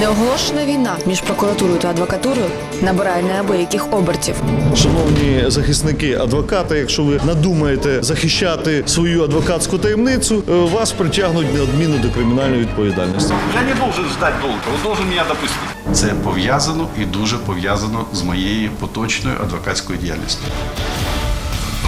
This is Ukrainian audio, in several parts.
Неоголошена війна між прокуратурою та адвокатурою набирає неабияких обертів. Шановні захисники, адвокати, якщо ви надумаєте захищати свою адвокатську таємницю, е, вас притягнуть неодмінно до кримінальної відповідальності. Я не должен ждать долго, он должен меня допустить. Це пов'язано і дуже пов'язано з моєю поточною адвокатською діяльністю.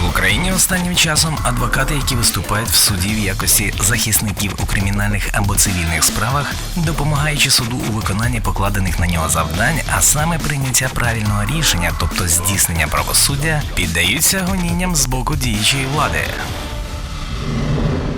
В Україні останнім часом адвокати, які виступають в суді в якості захисників у кримінальних або цивільних справах, допомагаючи суду у виконанні покладених на нього завдань, а саме прийняття правильного рішення, тобто здійснення правосуддя, піддаються гонінням з боку діючої влади.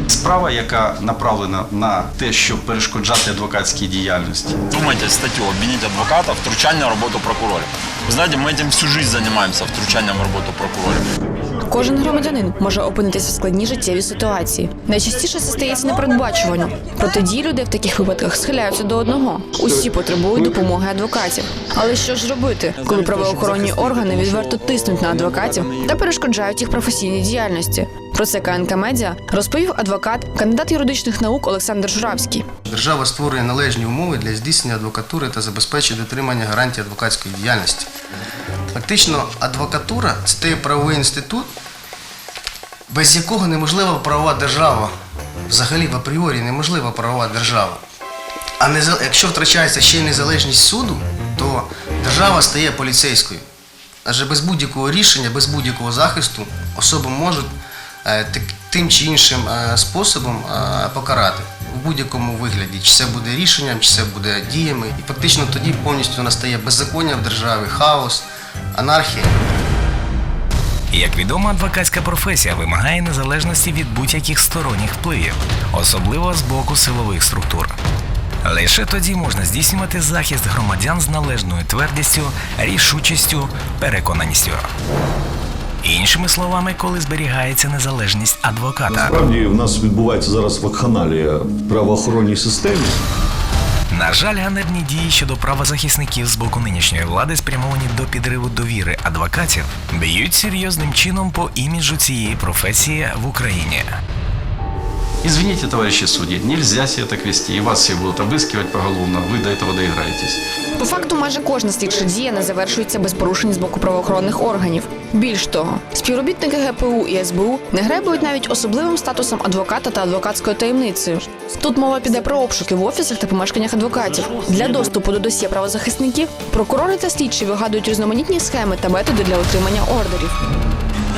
Справа, яка направлена на те, щоб перешкоджати адвокатській діяльності, Думайте статью «Обвинить адвоката. Втручание в работу прокуроров». Вы знаете, мы этим всю жизнь занимаемся, втручанием в работу прокуроров. Кожен громадянин може опинитися в складній життєвій ситуації. Найчастіше це стається непередбачувано. Протидії людей в таких випадках схиляються до одного. Усі потребують допомоги адвокатів. Але що ж робити, коли правоохоронні органи відверто тиснуть на адвокатів та перешкоджають їх професійній діяльності? Про це КНК Медіа розповів адвокат, кандидат юридичних наук Олександр Журавський. Держава створює належні умови для здійснення адвокатури та забезпечує дотримання гарантій адвокатської діяльності. Фактично, адвокатура це той правовий інститут, без якого неможлива правова держава. Взагалі, в апріорі неможлива правова держава. А якщо втрачається ще й незалежність суду, то держава стає поліцейською. Адже без будь-якого рішення, без будь-якого захисту особу можуть е, тим чи іншим е, способом е, покарати у будь-якому вигляді. Чи це буде рішенням, чи це буде діями. І фактично тоді повністю настає беззаконня в державі, хаос, анархія. Як відомо, адвокатська професія вимагає незалежності від будь-яких сторонніх впливів, особливо з боку силових структур. Лише тоді можна здійснювати захист громадян з належною твердістю, рішучістю, переконаністю. Іншими словами, коли зберігається незалежність адвоката. Насправді в нас відбувається зараз вакханалія в правоохоронній системі. На жаль, ганебні дії щодо правозахисників з боку нинішньої влади спрямовані до підриву довіри адвокатів, б'ють серйозним чином по іміджу цієї професії в Україні. Извините, товарищи судьи, нельзя себя так вести, и вас все будут обыскивать поголовно, вы до этого доиграетесь. По факту, майже кожна слідча дія не завершується без порушень з боку правоохоронних органів. Більш того, співробітники ГПУ і СБУ не гребують навіть особливим статусом адвоката та адвокатською таємницею. Тут мова піде про обшуки в офісах та помешканнях адвокатів. Для доступу до досьє правозахисників прокурори та слідчі вигадують різноманітні схеми та методи для отримання ордерів.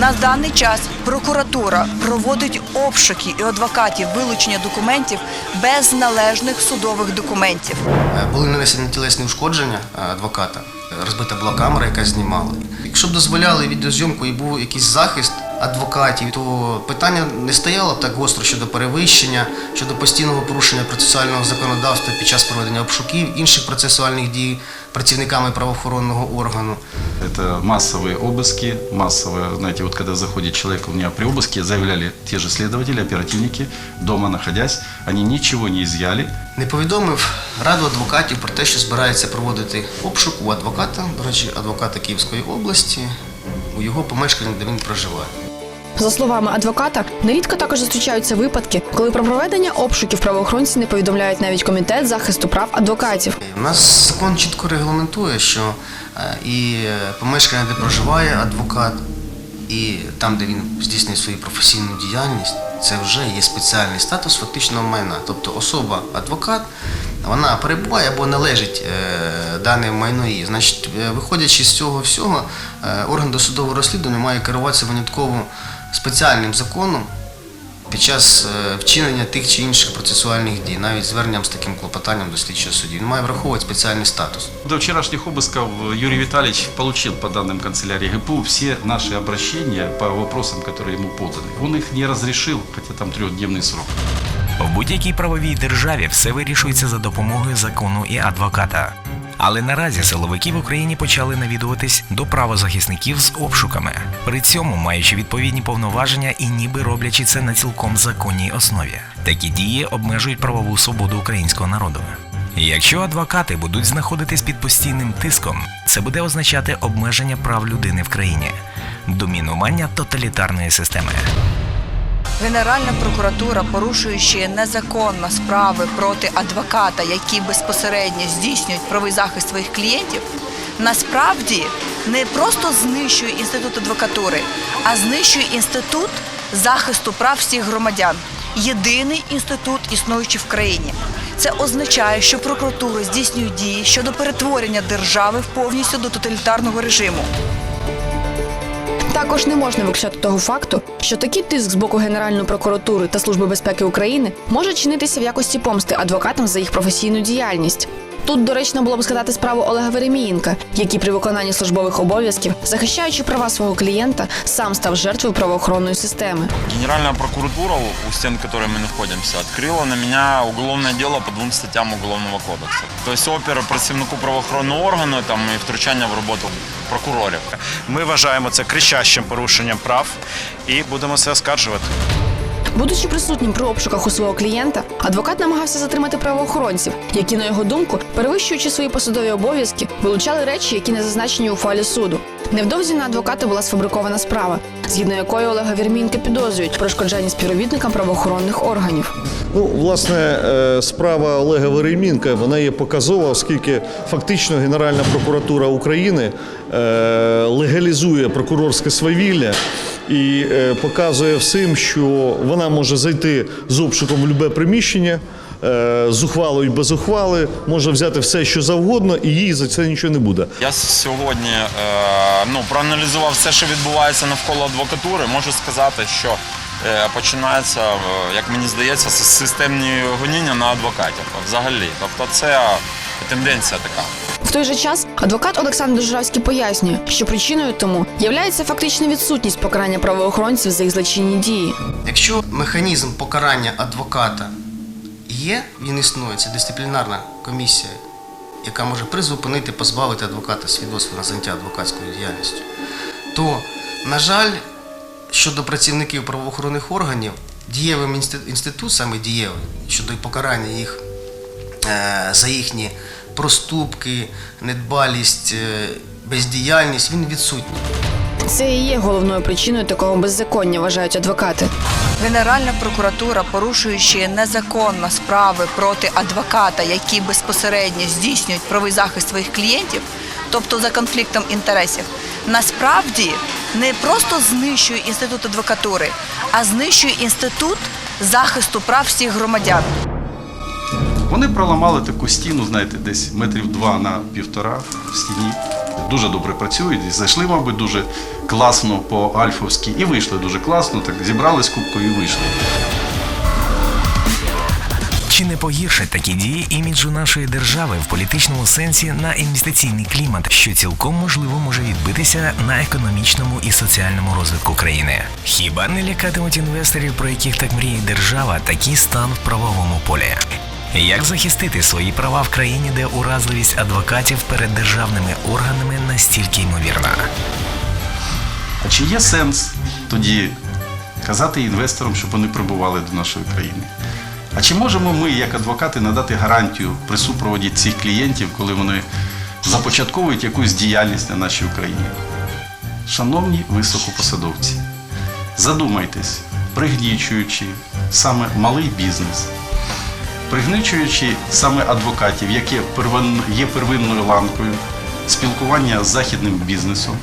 На даний час прокуратура проводить обшуки і адвокатів вилучення документів без належних судових документів. Е, Були нанесені тілесні ушкодження е, адвоката, розбита була камера, яка знімала. Якщо б дозволяли відеозйомку і був якийсь захист адвокатів, то питання не стояло так гостро щодо перевищення, щодо постійного порушення процесуального законодавства під час проведення обшуків, інших процесуальних дій працівниками правоохоронного органу. Это массовые обыски, массовые, знаете, вот когда заходит человек у меня при обыске, заявляли те же следователи, оперативники, дома находясь, они ничего не изъяли, Не повідомив раду адвокатів про те, що збирається проводити обшук у адвоката, до речі, адвоката Київської області, у його помешканні, де він проживає. За словами адвоката, нерідко також зустрічаються випадки, коли про проведення обшуків правоохоронці не повідомляють навіть комітет захисту прав адвокатів. У нас закон чітко регламентує, що е, і е, помешкання, де проживає адвокат, і там, де він здійснює свою професійну діяльність, це вже є спеціальний статус фактичного майна. Тобто особа адвокат, вона перебуває або належить е, дане майно їй. Значить, виходячи з цього всього, орган досудового розслідування має керуватися винятково спеціальним законом під час е, вчинення тих чи інших процесуальних дій, навіть зверненням з таким клопотанням до слідчого судді. Він має враховувати спеціальний статус. До вчерашних обысков Юрий Витальевич получил по данным канцелярии ГПУ все наши обращения по вопросам, которые ему поданы. Он их не разрешил, хотя там трехдневный срок. В будь-якій правовій державі все вирішується за допомогою закону і адвоката. Але наразі силовики в Україні почали навідуватись до правозахисників з обшуками, при цьому маючи відповідні повноваження і ніби роблячи це на цілком законній основі. Такі дії обмежують правову свободу українського народу. Якщо адвокати будуть знаходитись під постійним тиском, це буде означати обмеження прав людини в країні, домінування тоталітарної системи. Генеральна прокуратура, порушуючи незаконно справи проти адвоката, які безпосередньо здійснюють правий захист своїх клієнтів, насправді не просто знищує інститут адвокатури, а знищує інститут захисту прав всіх громадян. Єдиний інститут, існуючий в країні. Це означає, що прокуратура здійснює дії щодо перетворення держави в повністю до тоталітарного режиму. Також не можна виключати того факту, що такий тиск з боку Генеральної прокуратури та Служби безпеки України може чинитися в якості помсти адвокатам за їх професійну діяльність. Тут доречно було б згадати справу Олега Веремієнка, який при виконанні службових обов'язків, захищаючи права свого клієнта, сам став жертвою правоохоронної системи. Генеральная прокуратура, у стен которой мы находимся, открыла на меня уголовное дело по двум статтям Уголовного кодексу. Тобто опір працівнику правоохоронного органу там, і втручання в роботу прокурорів. Ми вважаємо це кричащим порушенням прав і будемо це оскаржувати. Будучи присутнім при обшуках у свого клієнта, адвокат намагався затримати правоохоронців, які, на його думку, перевищуючи свої посадові обов'язки, вилучали речі, які не зазначені у фалі суду. Невдовзі на адвоката була сфабрикована справа, згідно якої Олега Вірмінка підозрюють в співробітникам правоохоронних органів. Ну, власне, е, справа Олега Веремінка вона є показова, оскільки фактично Генеральна прокуратура України е, легалізує прокурорське свавілля і е, показує всім, що вона може зайти з обшуком в будь-яке приміщення. Е, З ухвалою і без ухвали може взяти все, що завгодно, і їй за це нічого не буде. Я сьогодні е, ну, проаналізував все, що відбувається навколо адвокатури. Можу сказати, що е, починається, як мені здається, системні гоніння на адвокатів. Взагалі. Тобто це тенденція така. В той же час адвокат Олександр Дожравський пояснює, що причиною тому являється фактична відсутність покарання правоохоронців за їх злочинні дії. Якщо механізм покарання адвоката є, він існує, це дисциплінарна комісія, яка може призупинити, позбавити адвоката свідоцтва на заняття адвокатською діяльністю, то, на жаль, щодо працівників правоохоронних органів, дієвим інсти- інститут, саме дієвий, щодо покарання їх е, за їхні проступки, недбалість, е, бездіяльність, він відсутній. Це і є головною причиною такого беззаконня, вважають адвокати. Генеральна прокуратура, порушуючи незаконно справи проти адвоката, які безпосередньо здійснюють правий захист своїх клієнтів, тобто за конфліктом інтересів, насправді не просто знищує інститут адвокатури, а знищує інститут захисту прав всіх громадян. Вони проламали таку стіну, знаєте, десь метрів два на півтора в стіні. Дуже добре працюють. І зайшли, мабуть, дуже класно по альфовськи і вийшли дуже класно. Так зібрались кубкою і вийшли. Чи не погіршать такі дії іміджу нашої держави в політичному сенсі на інвестиційний клімат, що цілком можливо може відбитися на економічному і соціальному розвитку країни? Хіба не лякатимуть інвесторів, про яких так мріє держава, такий стан в правовому полі? Як захистити свої права в країні, де уразливість адвокатів перед державними органами настільки ймовірна? А чи є сенс тоді казати інвесторам, щоб вони прибували до нашої країни? А чи можемо ми, як адвокати, надати гарантію при супроводі цих клієнтів, коли вони започатковують якусь діяльність на нашій Україні? Шановні високопосадовці, задумайтесь, пригнічуючи саме малий бізнес, пригничуючи саме адвокатів, які є первинною ланкою спілкування з західним бізнесом,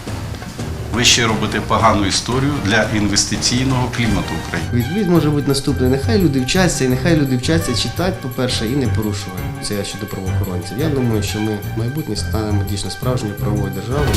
ви ще робите погану історію для інвестиційного клімату України. Відвід може бути наступний. Нехай люди вчаться, і нехай люди вчаться читати, по-перше, і не порушувати. Це щодо правоохоронців. Я думаю, що ми в майбутнє станемо дійсно справжньою правовою державою.